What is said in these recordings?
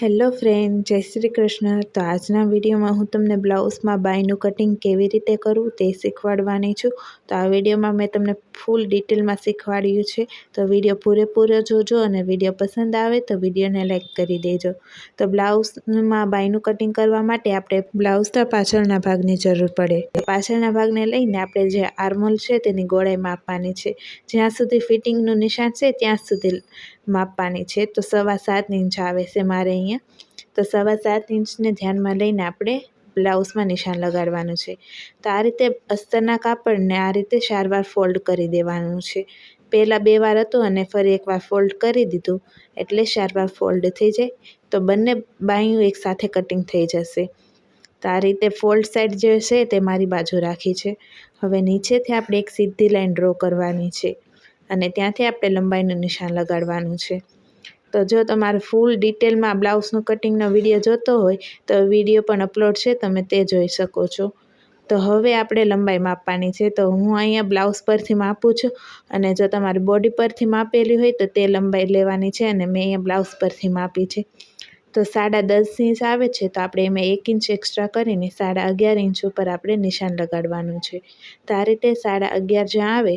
Hello friend, જય શ્રી કૃષ્ણ. તો આજના વિડીયોમાં હું તમને બ્લાઉઝમાં બાયનું કટિંગ કેવી રીતે કરવું તે શીખવાડવાની છું. તો આ વિડીયોમાં મેં તમને ફૂલ ડિટેલમાં શીખવાડ્યું છે. તો વીડિયો પૂરેપૂરો જોજો અને વીડિયો પસંદ આવે તો વિડીયોને લાઇક કરી દેજો. તો બ્લાઉઝમાં બાયનું કટિંગ કરવા માટે આપણે બ્લાઉઝના પાછળના ભાગની જરૂર પડે. પાછળના ભાગને લઈને આપણે જે આર્મોલ છે તેની ગોળાઈ માપવાની છે. જ્યાં સુધી ફિટિંગનું નિશાન છે ત્યાં સુધી માપવાની છે. તો સવા સાત ઇંચ આવે છે મારે અહીંયા તો સવા સાત ઇંચને ધ્યાનમાં લઈને આપણે બ્લાઉઝમાં નિશાન લગાડવાનું છે. તો આ રીતે અસ્તરના કાપડને આ રીતે ચારવાર ફોલ્ડ કરી દેવાનું છે. પહેલાં બે વાર હતું અને ફરી એકવાર ફોલ્ડ કરી દીધું એટલે ચારવાર ફોલ્ડ થઈ જાય. તો બંને બાયું એકસાથે કટિંગ થઈ જશે. તો આ રીતે ફોલ્ડ સાઈડ જે છે તે મારી બાજુ રાખી છે. હવે નીચેથી આપણે એક સીધી લાઈન ડ્રો કરવાની છે અને ત્યાંથી આપણે લંબાઈનું નિશાન લગાડવાનું છે. તો જો તમારે ફૂલ ડિટેલમાં બ્લાઉઝનું કટિંગનો વીડિયો જોતો હોય, તો વીડિયો પણ અપલોડ છે, તમે તે જોઈ શકો છો. તો હવે આપણે લંબાઈ માપવાની છે, તો હું અહીંયા બ્લાઉઝ પરથી માપું છું અને જો તમારી બોડી પરથી માપેલી હોય, તો તે લંબાઈ લેવાની છે અને મેં અહીંયા બ્લાઉઝ પરથી માપી છે. તો સાડા દસ ઇંચ આવે છે, તો આપણે એમાં એક ઇંચ એક્સ્ટ્રા કરીને સાડા અગિયાર ઇંચ ઉપર આપણે નિશાન લગાડવાનું છે. તો આ રીતે સાડા અગિયાર જ્યાં આવે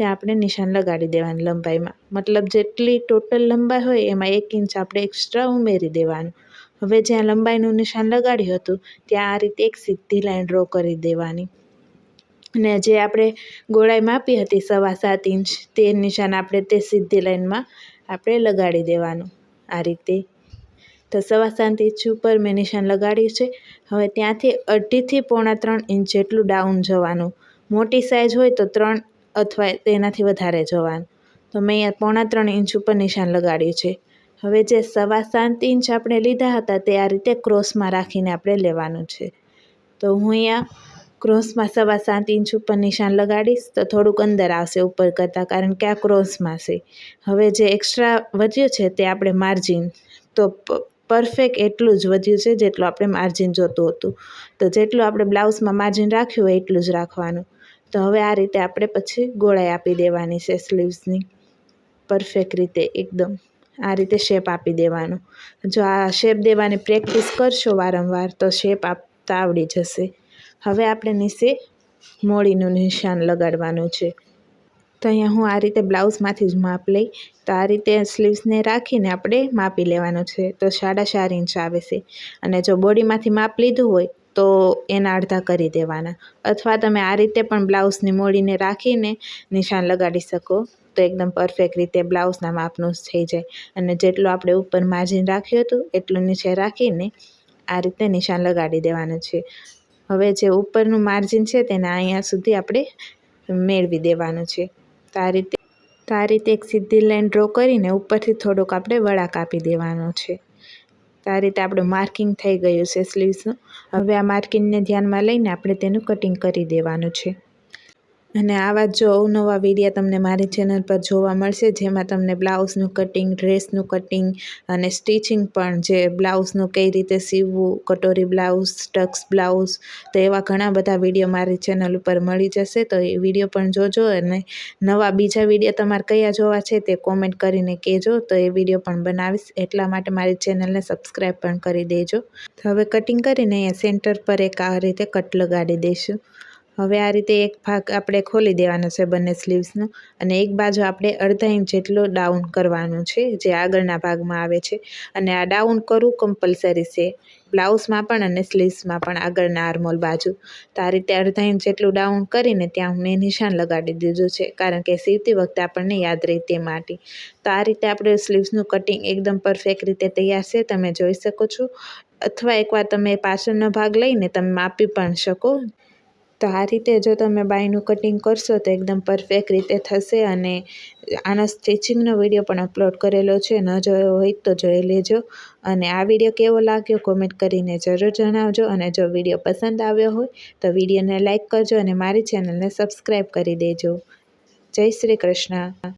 ત્યાં આપણે નિશાન લગાડી દેવાનું લંબાઈમાં. મતલબ જેટલી ટોટલ લંબાઈ હોય એમાં એક ઇંચ આપણે એક્સ્ટ્રા ઉમેરી દેવાનું. હવે જ્યાં લંબાઈનું નિશાન લગાડ્યું હતું, ત્યાં આ રીતે એક સીધી લાઈન ડ્રો કરી દેવાની. અને જે આપણે ગોળાઈ માપી હતી સવા સાત ઇંચ, તે નિશાન આપણે તે સીધી લાઈનમાં આપણે લગાડી દેવાનું આ રીતે. તો સવા સાત ઇંચ ઉપર મેં નિશાન લગાડ્યું છે. હવે ત્યાંથી અઢીથી પોણા ત્રણ ઇંચ જેટલું ડાઉન જવાનું. મોટી સાઇઝ હોય તો ત્રણ અથવા તેનાથી વધારે જવાનું. તો મેં અહીંયા પોણા ત્રણ ઇંચ ઉપર નિશાન લગાડ્યું છે. હવે જે સવા સાત ઇંચ આપણે લીધા હતા તે આ રીતે ક્રોસમાં રાખીને આપણે લેવાનું છે. તો હું અહીંયા ક્રોસમાં સવા સાત ઇંચ ઉપર નિશાન લગાડીશ તો થોડુંક અંદર આવશે ઉપર કરતાં કારણ કે આ ક્રોસમાં છે. હવે જે એક્સ્ટ્રા વધ્યું છે તે આપણે માર્જિન તો પરફેક્ટ એટલું જ વધ્યું છે જેટલું આપણે માર્જિન જોતું હતું. તો જેટલું આપણે બ્લાઉઝમાં માર્જિન રાખ્યું હોય એટલું જ રાખવાનું. તો હવે આ રીતે આપણે પછી ગોળાઈ આપી દેવાની છે સ્લીવ્સની પરફેક્ટ રીતે, એકદમ. આ રીતે શેપ આપી દેવાનો. જો આ શેપ દેવાની પ્રેક્ટિસ કરશો વારંવાર, તો શેપ આપતા આવડી જશે. હવે આપણે નીચે મોળીનું નિશાન લગાડવાનું છે. તો અહીંયા હું આ રીતે બ્લાઉઝમાંથી જ માપ લઈ તો આ રીતે સ્લીવ્સને રાખીને આપણે માપી લેવાનું છે. તો સાડા ચાર ઇંચ આવે છે. અને જો બોડીમાંથી માપ લીધું હોય તો એના અડધા કરી દેવાના. અથવા તમે આ રીતે પણ બ્લાઉઝની મોડીને રાખીને નિશાન લગાડી શકો. તો એકદમ પરફેક્ટ રીતે બ્લાઉઝના માપનું થઈ જાય. અને જેટલું આપણે ઉપર માર્જિન રાખ્યું હતું, એટલું નીચે રાખીને આ રીતે નિશાન લગાડી દેવાનું છે. હવે જે ઉપરનું માર્જિન છે તેને અહીંયા સુધી આપણે મેળવી દેવાનું છે. તો આ રીતે તો આ રીતે એક સીધી લાઈન ડ્રો કરીને ઉપરથી થોડોક આપણે વળા કાપી દેવાનો છે. તો આ રીતે આપણું માર્કિંગ થઈ ગયું છે સ્લીવ્સનું. હવે આ માર્કિંગને ધ્યાનમાં લઈને આપણે તેનું કટિંગ કરી દેવાનું છે. અને આવા જો અવનવા વિડીયા તમને મારી ચેનલ પર જોવા મળશે, જેમાં તમને બ્લાઉઝનું કટિંગ ડ્રેસનું કટિંગ અને સ્ટિચિંગ પણ જે બ્લાઉઝનું કઈ રીતે સીવવું, કટોરી બ્લાઉઝ ટક્સ બ્લાઉઝ, તો એવા ઘણા બધા વીડિયો મારી ચેનલ ઉપર મળી જશે. તો એ વીડિયો પણ જોજો અને નવા બીજા વીડિયો તમારે કયા જોવા છે તે કોમેન્ટ કરીને કહેજો. તો એ વીડિયો પણ બનાવીશ. એટલા માટે મારી ચેનલને સબસ્ક્રાઈબ પણ કરી દેજો. તો હવે કટિંગ કરીને અહીંયા સેન્ટર પર એક આ રીતે કટ લગાડી દઈશું. હવે આ રીતે એક ભાગ આપણે ખોલી દેવાનો છે બંને સ્લીવ્સનો અને એક બાજુ આપણે અડધા ઇંચ જેટલો ડાઉન કરવાનું છે, જે આગળના ભાગમાં આવે છે. અને આ ડાઉન કરવું કમ્પલસરી છે. બ્લાઉઝમાં પણ અને સ્લીવ્સમાં પણ આગળના આર્મોલ બાજુ. તો આ રીતે અડધા ઇંચ જેટલું ડાઉન કરીને ત્યાં મેં નિશાન લગાડી દીધું છે, કારણ કે સીવતી વખતે આપણને યાદ રહે તે માટે. તો આ રીતે આપણે સ્લીવ્સનું કટિંગ એકદમ પરફેક્ટ રીતે તૈયાર છે, તમે જોઈ શકો છો. અથવા એકવાર તમે પાછળનો ભાગ લઈને તમે માપી પણ શકો. તો આ રીતે જો તમે બાયનું કટિંગ કરશો તો એકદમ પરફેક્ટ રીતે થશે અને આનો સ્ટિચિંગનો વીડિયો પણ અપલોડ કરેલો છે. ન જોયો હોય તો જોઈ લેજો. અને આ વીડિયો કેવો લાગ્યો કોમેન્ટ કરીને જરૂર જણાવજો અને જો વીડિયો પસંદ આવ્યો હોય તો વિડીયોને લાઇક કરજો અને મારી ચેનલને સબસ્ક્રાઈબ કરી દેજો. જય શ્રી કૃષ્ણ.